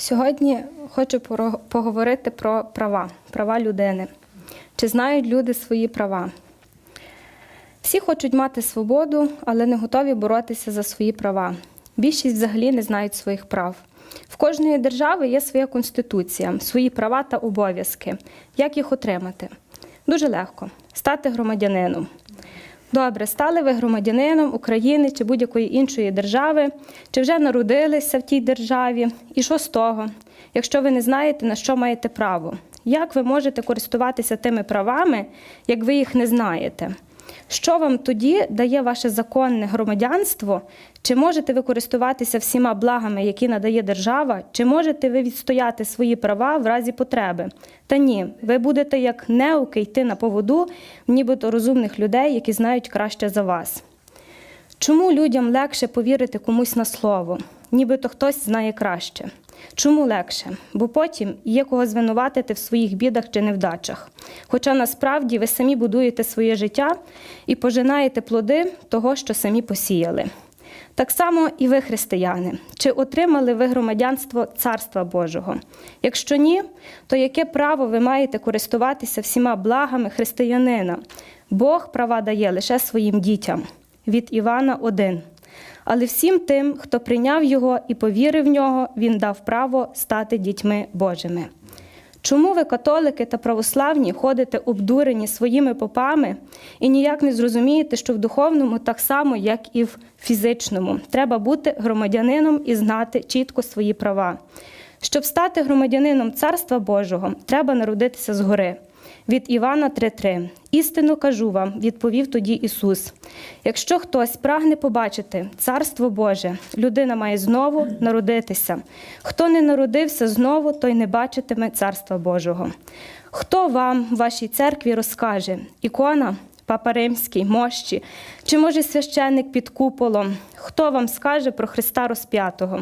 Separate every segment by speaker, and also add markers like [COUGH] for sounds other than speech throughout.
Speaker 1: Сьогодні хочу поговорити про права, права людини. Чи знають люди свої права? Всі хочуть мати свободу, але не готові боротися за свої права. Більшість взагалі не знають своїх прав. В кожної держави є своя конституція, свої права та обов'язки. Як їх отримати? Дуже легко стати громадянином. Добре, стали ви громадянином України чи будь-якої іншої держави, чи вже народилися в тій державі, і що з того, якщо ви не знаєте, на що маєте право? Як ви можете користуватися тими правами, як ви їх не знаєте? Що вам тоді дає ваше законне громадянство? Чи можете ви користуватися всіма благами, які надає держава, чи можете ви відстояти свої права в разі потреби? Та ні, ви будете як неуки йти на поводу, нібито розумних людей, які знають краще за вас. Чому людям легше повірити комусь на слово, нібито хтось знає краще? Чому легше? Бо потім є кого звинуватити в своїх бідах чи невдачах. Хоча насправді ви самі будуєте своє життя і пожинаєте плоди того, що самі посіяли. Так само і ви, християни, чи отримали ви громадянство Царства Божого? Якщо ні, то яке право ви маєте користуватися всіма благами християнина? Бог права дає лише своїм дітям. Від Івана 1. Але всім тим, хто прийняв його і повірив в нього, він дав право стати дітьми Божими. Чому ви, католики та православні, ходите обдурені своїми попами і ніяк не зрозумієте, що в духовному так само, як і в фізичному, треба бути громадянином і знати чітко свої права. Щоб стати громадянином Царства Божого, треба народитися згори. Від Івана 3:3. Істину кажу вам, відповів тоді Ісус. Якщо хтось прагне побачити Царство Боже, людина має знову народитися. Хто не народився знову, той не бачитиме Царства Божого. Хто вам в вашій церкві розкаже? Ікона? Папа Римський, мощі, чи може священник під куполом? Хто вам скаже про Христа розп'ятого?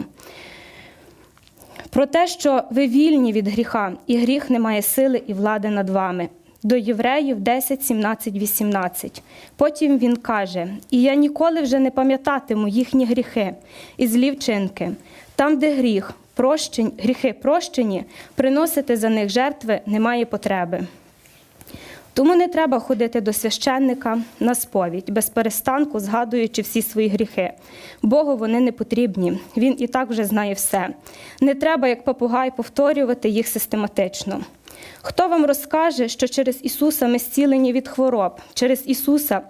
Speaker 1: Про те, що ви вільні від гріха, і гріх не має сили і влади над вами. До Євреїв 10, 17, 18. Потім він каже: І я ніколи вже не пам'ятатиму їхні гріхи і злі вчинки. Там, де гріх, прощень, гріхи прощені, приносити за них жертви немає потреби. Тому не треба ходити до священника на сповідь, без перестанку згадуючи всі свої гріхи. Богу вони не потрібні, він і так вже знає все. Не треба, як попугай, повторювати їх систематично. Хто вам розкаже, що через Ісуса ми зцілені від хвороб? Через Ісуса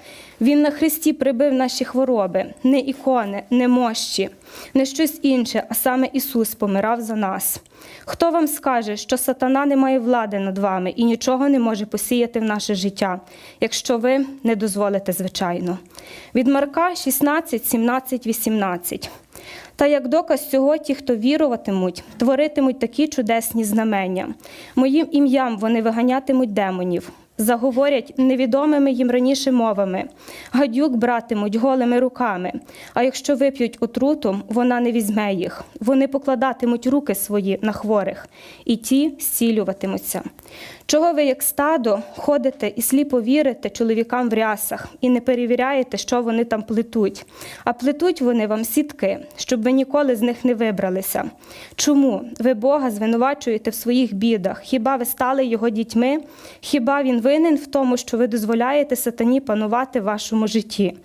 Speaker 1: Він на Христі прибив наші хвороби, не ікони, не мощі, не щось інше, а саме Ісус помирав за нас. Хто вам скаже, що сатана не має влади над вами і нічого не може посіяти в наше життя, якщо ви не дозволите, звичайно? Від Марка 16, 17, 18. Та як доказ цього, ті, хто віруватимуть, творитимуть такі чудесні знамення. Моїм ім'ям вони виганятимуть демонів, заговорять невідомими їм раніше мовами, гадюк братимуть голими руками. А якщо вип'ють отруту, вона не візьме їх. Вони покладатимуть руки свої на хворих, і ті зцілюватимуться. Чого ви, як стадо, ходите і сліпо вірите чоловікам в рясах і не перевіряєте, що вони там плетуть, а плетуть вони вам сітки, щоб ви ніколи з них не вибралися. Чому ви Бога звинувачуєте в своїх бідах? Хіба ви стали його дітьми? Хіба він винен в тому, що ви дозволяєте сатані панувати в вашому житті?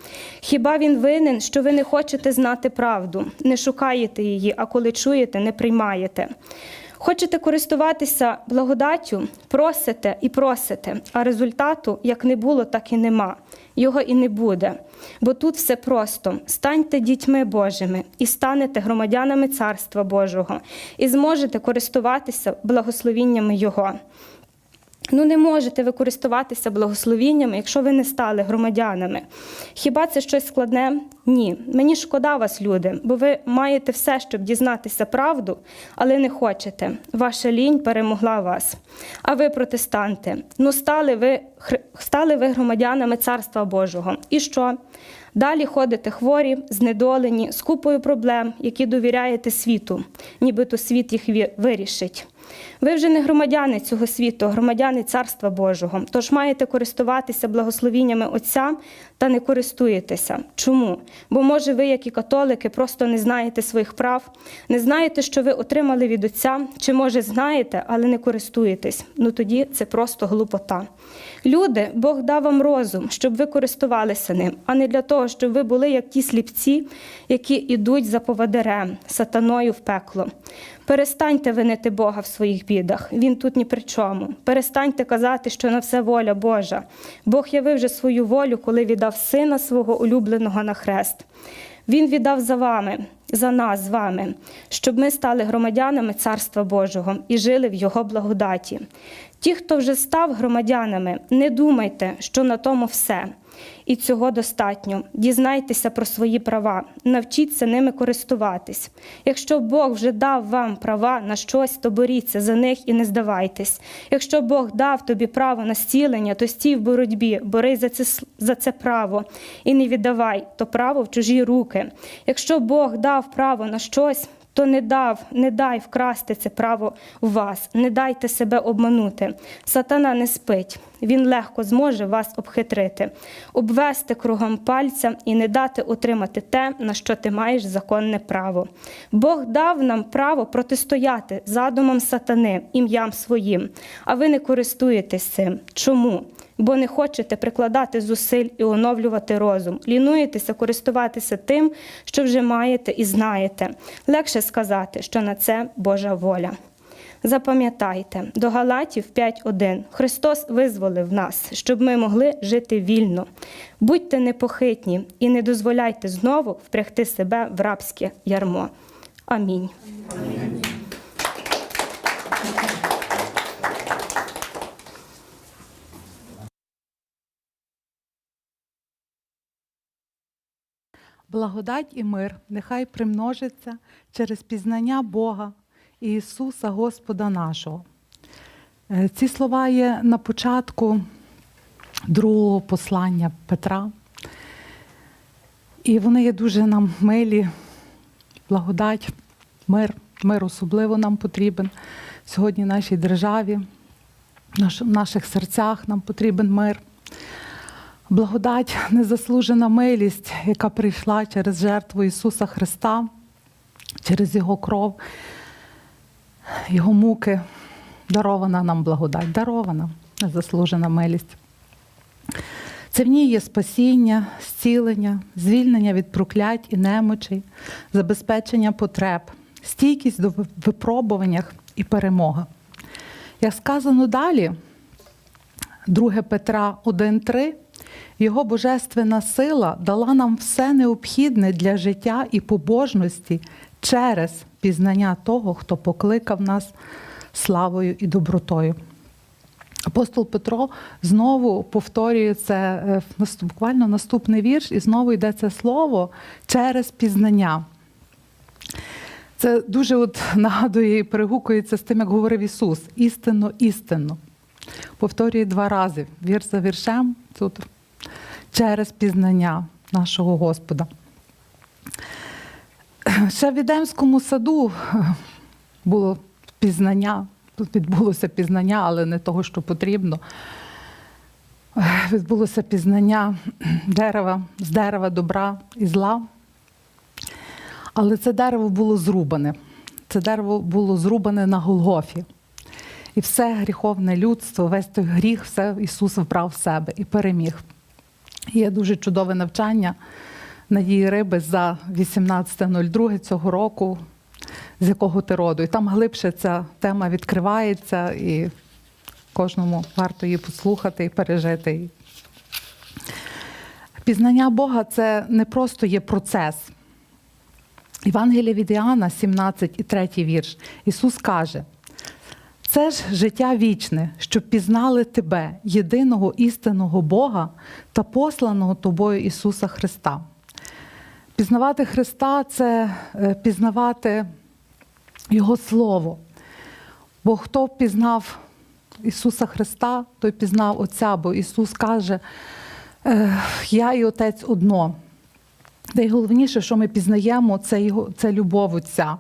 Speaker 1: Хіба він винен, що ви не хочете знати правду, не шукаєте її, а коли чуєте, не приймаєте? Хочете користуватися благодаттю, просите і просите, а результату як не було, так і нема. Його і не буде. Бо тут все просто: станьте дітьми Божими і станете громадянами Царства Божого, і зможете користуватися благословіннями Його. Ну, не можете ви користуватися благословіннями, якщо ви не стали громадянами. Хіба це щось складне? Ні. Мені шкода вас, люди, бо ви маєте все, щоб дізнатися правду, але не хочете. Ваша лінь перемогла вас. А ви, протестанти, ну стали ви, стали ви громадянами Царства Божого. І що? Далі ходите хворі, знедолені, з купою проблем, які довіряєте світу, нібито світ їх вирішить. Ви вже не громадяни цього світу, громадяни Царства Божого. Тож маєте користуватися благословіннями Отця та не користуєтеся. Чому? Бо, може, ви, як і католики, просто не знаєте своїх прав, не знаєте, що ви отримали від Отця, чи може знаєте, але не користуєтесь. Ну тоді це просто глупота. Люди, Бог дав вам розум, щоб ви користувалися ним, а не для того, щоб ви були як ті сліпці, які ідуть за поводирем, сатаною в пекло. Перестаньте винити Бога в своїх бідах. Він тут ні при чому. Перестаньте казати, що на все воля Божа. Бог явив вже свою волю, коли віддав сина свого улюбленого на хрест. Він віддав за вами, за нас з вами, щоб ми стали громадянами Царства Божого і жили в Його благодаті. Ті, хто вже став громадянами, не думайте, що на тому все. І цього достатньо. Дізнайтеся про свої права, навчіться ними користуватись. Якщо Бог вже дав вам права на щось, то боріться за них і не здавайтесь. Якщо Бог дав тобі право на зцілення, то стій в боротьбі, борись за це, за це право і не віддавай то право в чужі руки. Якщо Бог дав право на щось, то не дав, не дай вкрасти це право у вас, не дайте себе обманути. Сатана не спить, він легко зможе вас обхитрити, обвести кругом пальця і не дати отримати те, на що ти маєш законне право. Бог дав нам право протистояти задумам сатани, ім'ям своїм, а ви не користуєтесь цим. Чому? бо не хочете прикладати зусиль і оновлювати розум, лінуєтеся користуватися тим, що вже маєте і знаєте. Легше сказати, що на це Божа воля. Запам'ятайте, до Галатів 5.1 Христос визволив нас, щоб ми могли жити вільно. Будьте непохитні і не дозволяйте знову впрягти себе в рабське ярмо. Амінь.
Speaker 2: Благодать і мир нехай примножиться через пізнання Бога Ісуса Господа нашого. Е, Ці слова є на початку другого послання Петра. І вони є дуже нам милі. Благодать, мир, мир особливо нам потрібен сьогодні нашій державі, в наших серцях нам потрібен мир. Благодать, незаслужена милість, яка прийшла через жертву Ісуса Христа, через Його кров, Його муки. Дарована нам благодать, дарована незаслужена милість. Це в ній є спасіння, зцілення, звільнення від проклять і немочей, забезпечення потреб, стійкість до випробуваннях і перемога. Як сказано далі, 2 Петра 1.3, його божественна сила дала нам все необхідне для життя і побожності через пізнання того, хто покликав нас славою і добротою. Апостол Петро знову повторює це е, буквально наступний вірш, і знову йде це слово через пізнання. Це дуже от нагадує і перегукується з тим, як говорив Ісус: істинно, істинно. Повторює два рази, вірш за віршем, тут через пізнання нашого Господа. Ще в Відемському саду було пізнання, відбулося пізнання, але не того, що потрібно. Відбулося пізнання дерева, з дерева добра і зла. Але це дерево було зрубане. Це дерево було зрубане на Голгофі. І все гріховне людство, весь той гріх, все Ісус вбрав в себе і переміг. Є дуже чудове навчання Надії Риби за 18.02 цього року, з якого ти роду. І там глибше ця тема відкривається, і кожному варто її послухати і пережити. Пізнання Бога це не просто є процес. Євангелія від Іоанна, 17 і 3 вірш. Ісус каже: це ж життя вічне, щоб пізнали тебе, єдиного істинного Бога та посланого тобою Ісуса Христа. Пізнавати Христа це е, пізнавати Його Слово. Бо хто пізнав Ісуса Христа, той пізнав Отця, бо Ісус каже, е, я і Отець одно. Найголовніше, що ми пізнаємо, це, його, це любов Отця,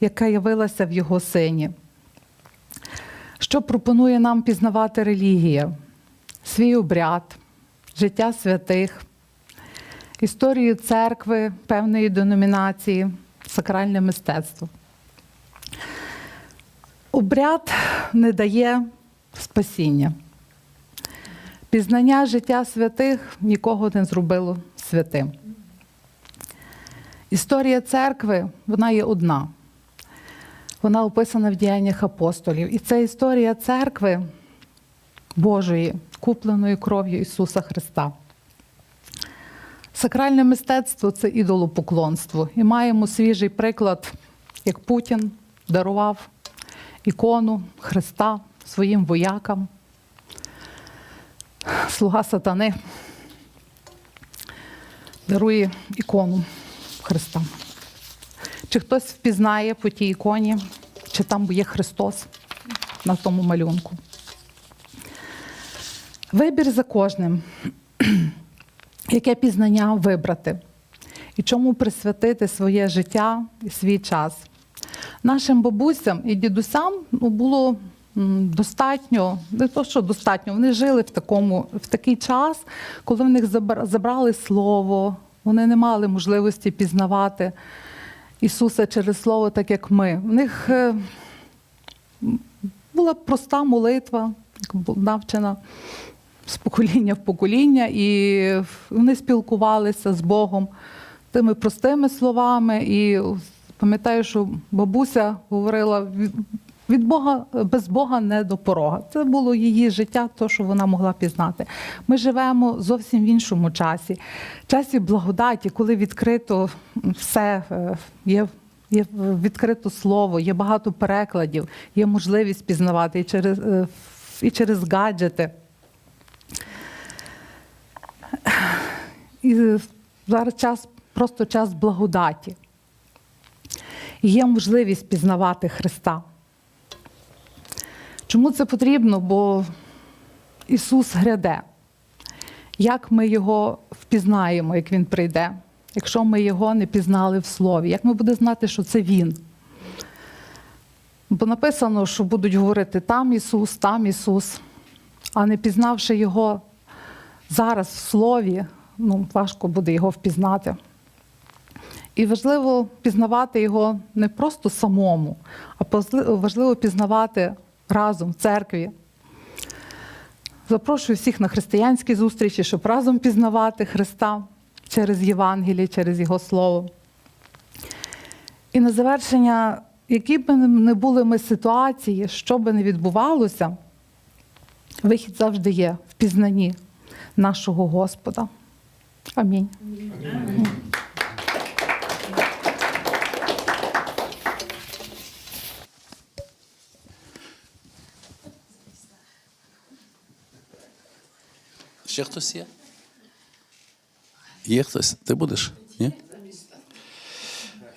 Speaker 2: яка явилася в Його Сині. Що пропонує нам пізнавати релігія? Свій обряд, життя святих, історію церкви певної деномінації, сакральне мистецтво. Обряд не дає спасіння. Пізнання життя святих нікого не зробило святим. Історія церкви вона є одна. Вона описана в діяннях апостолів. І це історія церкви Божої, купленої кров'ю Ісуса Христа. Сакральне мистецтво це ідолопоклонство. І маємо свіжий приклад, як Путін дарував ікону Христа своїм воякам, слуга сатани дарує ікону Христа. Чи хтось впізнає по тій іконі, чи там є Христос на тому малюнку? Вибір за кожним, яке пізнання вибрати і чому присвятити своє життя і свій час. Нашим бабусям і дідусям ну, було достатньо, не то, що достатньо, вони жили в, такому, в такий час, коли в них забрали слово, вони не мали можливості пізнавати Ісуса через слово, так як ми. В них е, була проста молитва, навчена з покоління в покоління, і вони спілкувалися з Богом тими простими словами. І пам'ятаю, що бабуся говорила від, Бога без Бога не до порога. Це було її життя, то, що вона могла пізнати. Ми живемо зовсім в іншому часі, часі благодаті, коли відкрито все е, є. Є відкрито слово, є багато перекладів, є можливість пізнавати і через, е, і через гаджети. І зараз час, просто час благодаті. Є можливість пізнавати Христа. Чому це потрібно? Бо Ісус гряде. Як ми Його впізнаємо, як Він прийде, якщо ми Його не пізнали в Слові? Як ми будемо знати, що це Він? Бо написано, що будуть говорити там Ісус, там Ісус, а не пізнавши Його зараз в Слові, ну, важко буде його впізнати. І важливо пізнавати його не просто самому, а важливо пізнавати разом в церкві. Запрошую всіх на християнські зустрічі, щоб разом пізнавати Христа через Євангеліє, через Його Слово. І на завершення, які б не були ми ситуації, що би не відбувалося, вихід завжди є в пізнанні нашого Господа. Амінь.
Speaker 3: Ще хтось є? Є хтось? Ти будеш? Ні?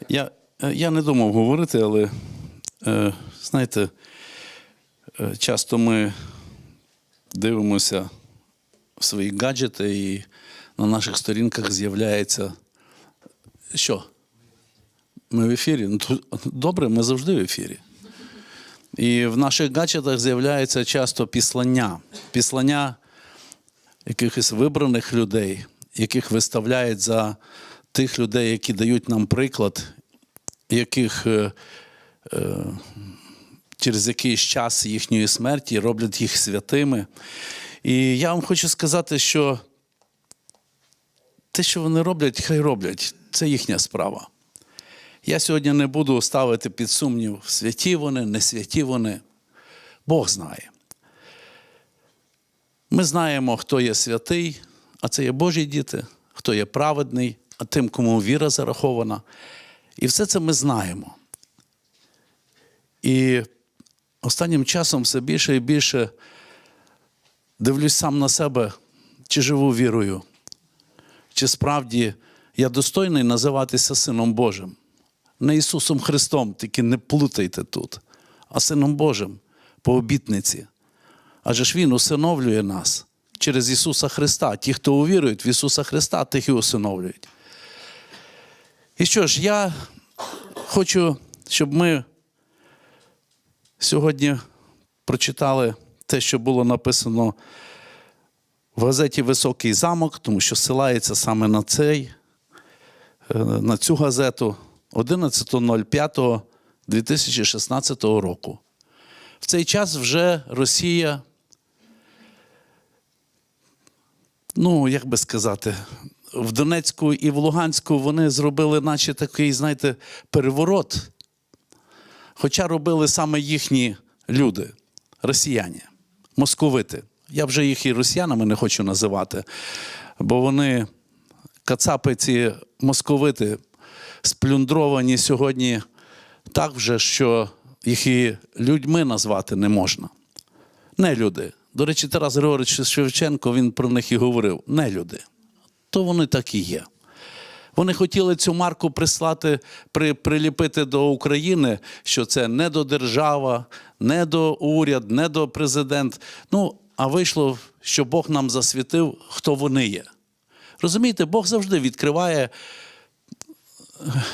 Speaker 3: Я, е, я не думав говорити, але е, знаєте, е, часто ми дивимося в свої гаджети, і на наших сторінках з'являється. Що? Ми в ефірі. Ну, добре, ми завжди в ефірі. І в наших гаджетах з'являється часто післання. Післання якихось вибраних людей, яких виставляють за тих людей, які дають нам приклад, яких е, е, через якийсь час їхньої смерті роблять їх святими. І я вам хочу сказати, що те, що вони роблять, хай роблять. Це їхня справа. Я сьогодні не буду ставити під сумнів, святі вони, не святі вони. Бог знає. Ми знаємо, хто є святий, а це є Божі діти, хто є праведний, а тим, кому віра зарахована. І все це ми знаємо. І останнім часом все більше і більше дивлюсь сам на себе, чи живу вірою, чи справді я достойний називатися Сином Божим. Не Ісусом Христом, тільки не плутайте тут, а Сином Божим по обітниці. Адже ж Він усиновлює нас через Ісуса Христа. Ті, хто увірують в Ісуса Христа, тих і усиновлюють. І що ж, я хочу, щоб ми сьогодні прочитали те, що було написано в газеті Високий замок, тому що силається саме на цей, е, на цю газету 11.05.2016 року. В цей час вже Росія, ну, як би сказати, в Донецьку і в Луганську вони зробили, наче такий, знаєте, переворот. Хоча робили саме їхні люди, росіяни, московити. Я вже їх і росіянами не хочу називати, бо вони, кацапи, ці московити, сплюндровані сьогодні так вже, що їх і людьми назвати не можна. Не люди. До речі, Тарас Григорович Шевченко він про них і говорив: не люди. То вони так і є. Вони хотіли цю марку прислати, при, приліпити до України, що це не до держава, не до уряд, не до президент. Ну, а вийшло, що Бог нам засвітив, хто вони є. Розумієте, Бог завжди відкриває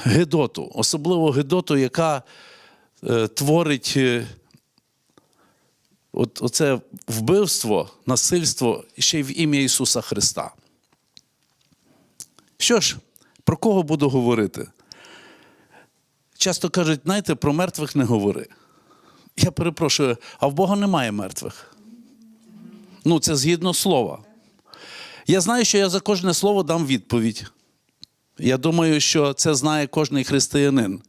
Speaker 3: гидоту, особливо гидоту, яка е, творить е, оце вбивство, насильство ще й в ім'я Ісуса Христа. Що ж, про кого буду говорити? Часто кажуть, знаєте, про мертвих не говори. Я перепрошую, а в Бога немає мертвих. Ну, це згідно слова. Я знаю, що я за кожне слово дам відповідь. Я думаю, що це знає кожний християнин,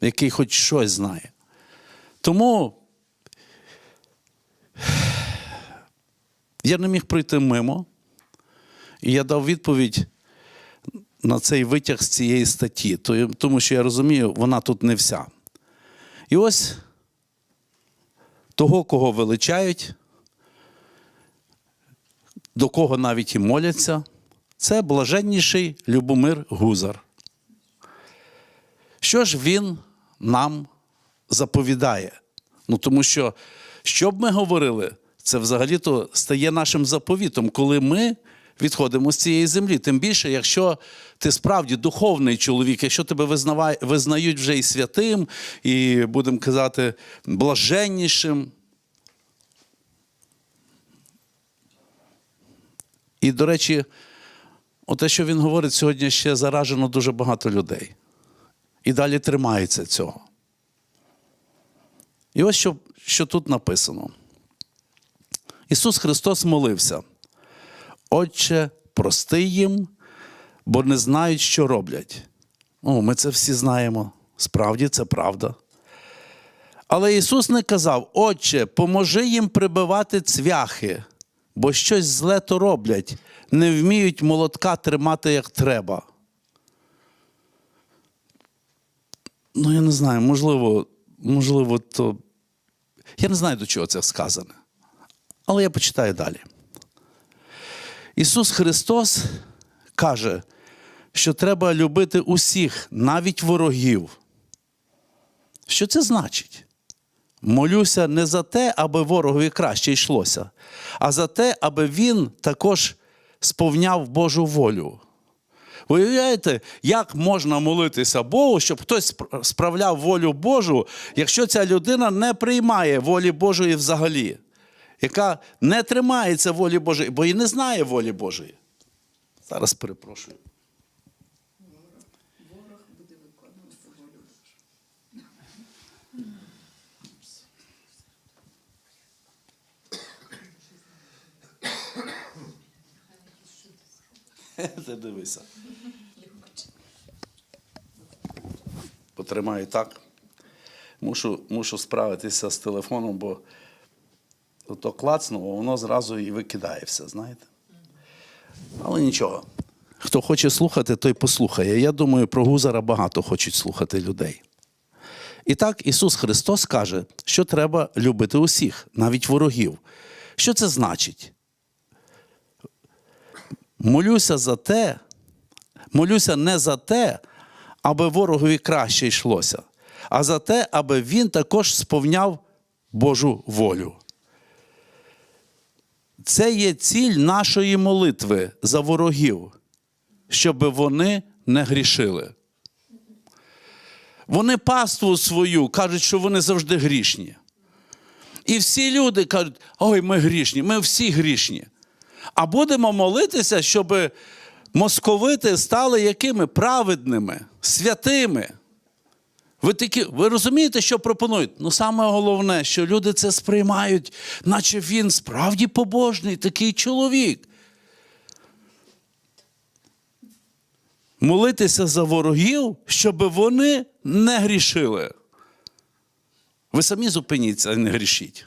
Speaker 3: який хоч щось знає. Тому я не міг пройти мимо, і я дав відповідь на цей витяг з цієї статті, тому що я розумію, вона тут не вся. І ось того, кого величають, до кого навіть і моляться, це блаженніший Любомир Гузар. Що ж він нам заповідає? Ну, тому що, що б ми говорили, це взагалі-то стає нашим заповітом, коли ми відходимо з цієї землі. Тим більше, якщо ти справді духовний чоловік, якщо тебе визнають вже і святим, і будемо казати, блаженнішим. І, до речі, оте, що він говорить, сьогодні ще заражено дуже багато людей. І далі тримається цього. І ось що, що тут написано. Ісус Христос молився. Отче, прости їм, бо не знають, що роблять. О, ми це всі знаємо. Справді це правда. Але Ісус не казав: Отче, поможи їм прибивати цвяхи, бо щось зле то роблять, не вміють молотка тримати як треба. Ну, я не знаю, можливо, можливо, то. Я не знаю, до чого це сказане. Але я почитаю далі. Ісус Христос каже, що треба любити усіх, навіть ворогів. Що це значить? Молюся не за те, аби ворогові краще йшлося, а за те, аби він також сповняв Божу волю. Ви уявляєте, як можна молитися Богу, щоб хтось справляв волю Божу, якщо ця людина не приймає волі Божої взагалі, яка не тримається волі Божої, бо і не знає волі Божої. Зараз перепрошую. [LAUGHS] Ти дивися. Потримаю так. Мушу, мушу справитися з телефоном, бо то клацнуло, воно зразу і викидає все, знаєте. Але нічого. Хто хоче слухати, той послухає. Я думаю, про Гузара багато хочуть слухати людей. І так Ісус Христос каже, що треба любити усіх, навіть ворогів. Що це значить? Молюся за те, молюся не за те, аби ворогові краще йшлося, а за те, аби він також сповняв Божу волю. Це є ціль нашої молитви за ворогів, щоб вони не грішили. Вони паству свою кажуть, що вони завжди грішні. І всі люди кажуть, ой, ми грішні, ми всі грішні. А будемо молитися, щоб московити стали якими? Праведними, святими. Ви такі, ви розумієте, що пропонують? Ну, саме головне, що люди це сприймають, наче він справді побожний, такий чоловік. Молитися за ворогів, щоб вони не грішили. Ви самі зупиніться і не грішіть.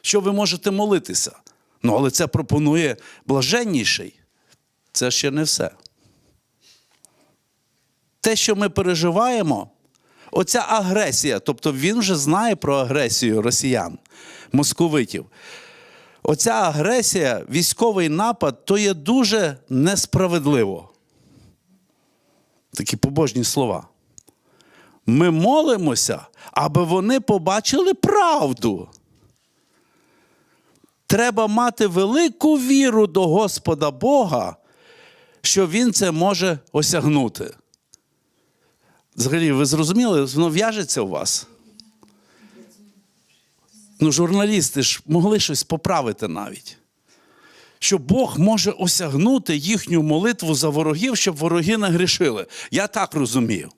Speaker 3: Що ви можете молитися? Ну, але це пропонує блаженніший. Це ще не все. Те, що ми переживаємо, оця агресія, тобто він вже знає про агресію росіян, московитів. Оця агресія, військовий напад, то є дуже несправедливо. Такі побожні слова. Ми молимося, аби вони побачили правду. Треба мати велику віру до Господа Бога, що Він це може осягнути. Взагалі, ви зрозуміли, воно в'яжеться у вас? Ну, журналісти ж могли щось поправити навіть. Що Бог може осягнути їхню молитву за ворогів, щоб вороги не грішили. Я так розумію.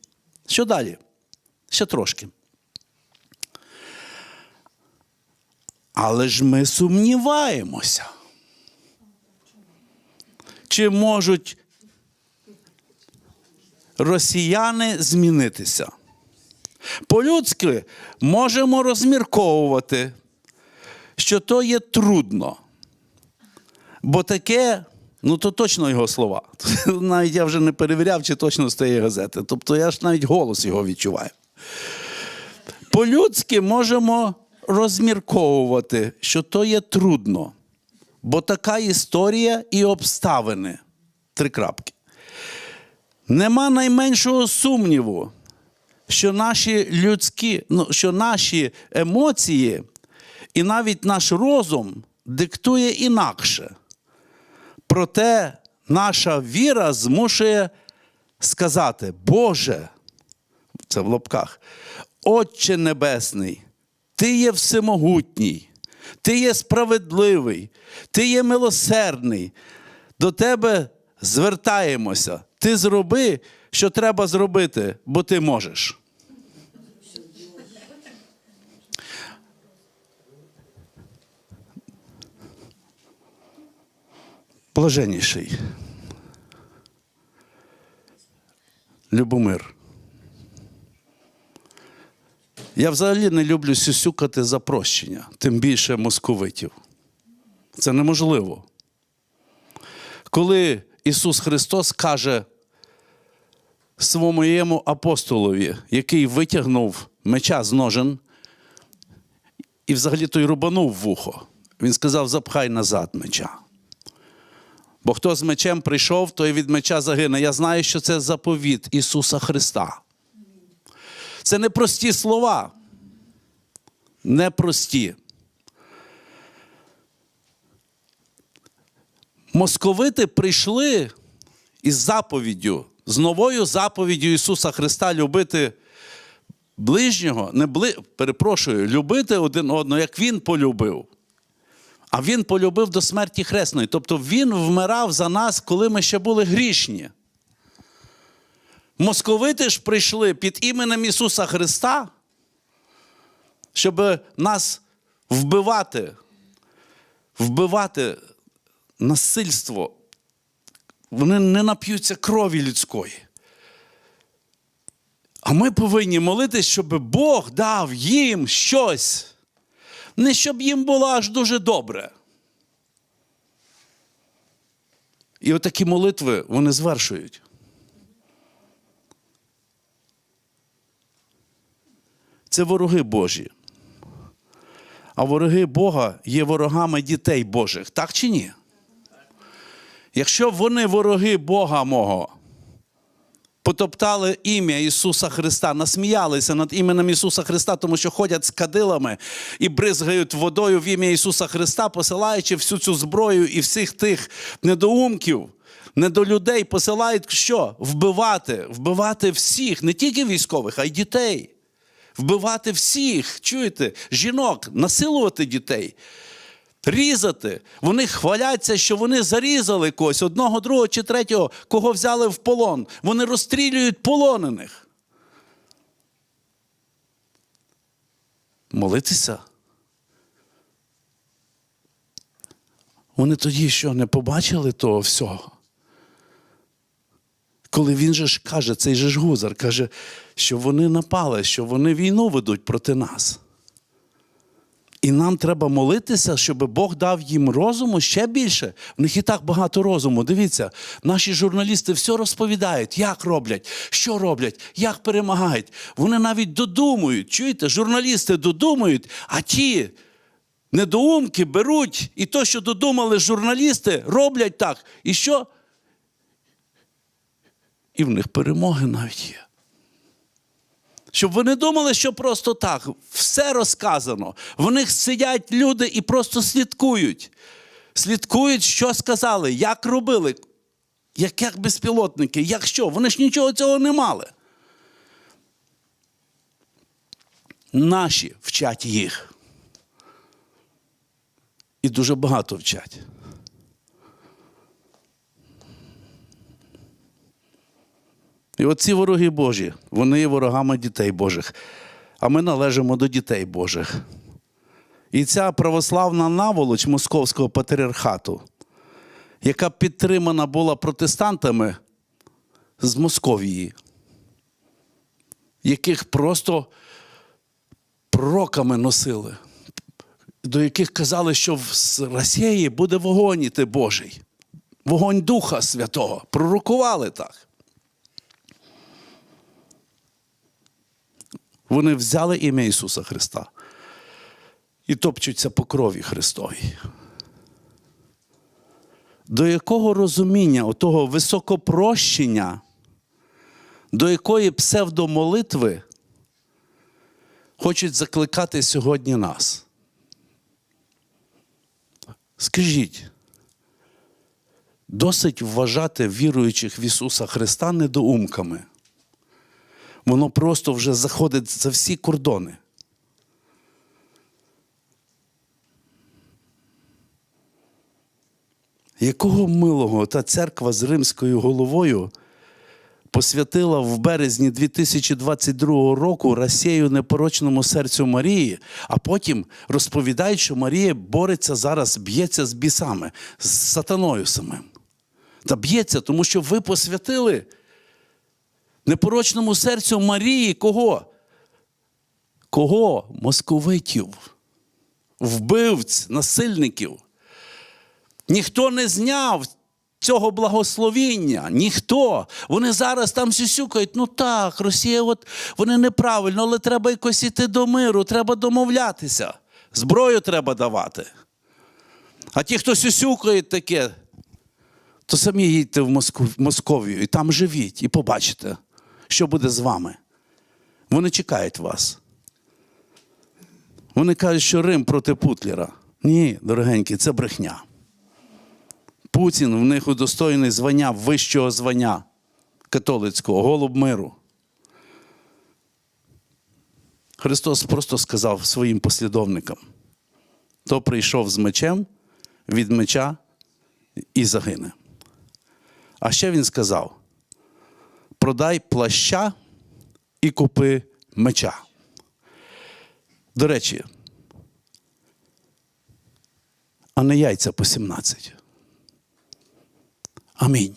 Speaker 3: Що далі? Ще трошки. Але ж ми сумніваємося. Чи можуть росіяни змінитися? По-людськи можемо розмірковувати, що то є трудно. Бо таке, ну то точно його слова. [LAUGHS] Навіть я вже не перевіряв, чи точно з тієї газети. Тобто я ж навіть голос його відчуваю. По-людськи можемо розмірковувати, що то є трудно. Бо така історія і обставини. Три крапки. Нема найменшого сумніву, що наші людські, ну, що наші емоції і навіть наш розум диктує інакше. Проте наша віра змушує сказати, Боже, це в лапках, Отче Небесний, Ти є всемогутній, Ти є справедливий, Ти є милосердний. До Тебе звертаємося. Ти зроби, що треба зробити, бо ти можеш. Блаженніший. Любомир. Я взагалі не люблю сюсюкати за прощення, тим більше московитів. Це неможливо. Коли Ісус Христос каже своєму апостолові, який витягнув меча з ножен і взагалі той рубанув вухо, він сказав: запхай назад меча. Бо хто з мечем прийшов, той від меча загине. Я знаю, що це заповіт Ісуса Христа. Це не прості слова. Непрості. Московити прийшли із заповіддю, з новою заповіддю Ісуса Христа любити ближнього, не бли, перепрошую, любити один одного, як Він полюбив. А Він полюбив до смерті хресної. Тобто Він вмирав за нас, коли ми ще були грішні. Московити ж прийшли під іменем Ісуса Христа, щоб нас вбивати, вбивати насильство. Вони не нап'ються крові людської. А ми повинні молитись, щоб Бог дав їм щось. Не щоб їм було аж дуже добре. І отакі молитви вони звершують. Це вороги Божі. А вороги Бога є ворогами дітей Божих, так чи ні? Якщо вони вороги Бога мого, потоптали ім'я Ісуса Христа, насміялися над іменем Ісуса Христа, тому що ходять з кадилами і бризгають водою в ім'я Ісуса Христа, посилаючи всю цю зброю і всіх тих недоумків, недолюдей, посилають що? Вбивати, вбивати всіх, не тільки військових, а й дітей. Вбивати всіх, чуєте, жінок, насилувати дітей, різати. Вони хваляться, що вони зарізали когось, одного, другого чи третього, кого взяли в полон. Вони розстрілюють полонених. Молитися. Вони тоді що не побачили того всього? Коли він же ж каже, цей же ж гузар каже, що вони напали, що вони війну ведуть проти нас. І нам треба молитися, щоб Бог дав їм розуму ще більше. В них і так багато розуму. Дивіться, наші журналісти все розповідають, як роблять, що роблять, як перемагають. Вони навіть додумують. Чуєте, журналісти додумують, а ті недоумки беруть і то, що додумали журналісти, роблять так. І що? І в них перемоги навіть є. Щоб вони думали, що просто так, все розказано. В них сидять люди і просто слідкують. Слідкують, що сказали, як робили, як, як безпілотники, як що. Вони ж нічого цього не мали. Наші вчать їх. І дуже багато вчать. І оці вороги Божі, вони є ворогами дітей Божих, а ми належимо до дітей Божих. І ця православна наволоч Московського патріархату, яка підтримана була протестантами з Московії, яких просто пророками носили, до яких казали, що в Росії буде вогонь іти Божий, вогонь Духа Святого. Пророкували так. Вони взяли ім'я Ісуса Христа і топчуться по крові Христовій. До якого розуміння, отого високопрощення, до якої псевдомолитви хочуть закликати сьогодні нас? Скажіть, досить вважати віруючих в Ісуса Христа недоумками воно просто вже заходить за всі кордони. Якого милого та церква з римською головою посвятила в березні 2022 року Росію непорочному серцю Марії, а потім розповідають, що Марія бореться зараз, б'ється з бісами, з сатаною самим. Та б'ється, тому що ви посвятили непорочному серцю Марії кого? Кого? Московитів, вбивць, насильників. Ніхто не зняв цього благословіння. Ніхто. Вони зараз там сюсюкають. Ну так, Росія, от вони неправильно, але треба якось іти до миру, треба домовлятися. Зброю треба давати. А ті, хто сюсюкають таке, то самі їдьте в Московію і там живіть, і побачите, що буде з вами. Вони чекають вас. Вони кажуть, що Рим проти Путлера. Ні, дорогенькі, це брехня. Путін в них удостоєний звання вищого звання католицького, голуб миру. Христос просто сказав своїм послідовникам: хто прийшов з мечем, від меча і загине. А ще він сказав: продай плаща і купи меча. До речі, а не яйця по 17. Амінь.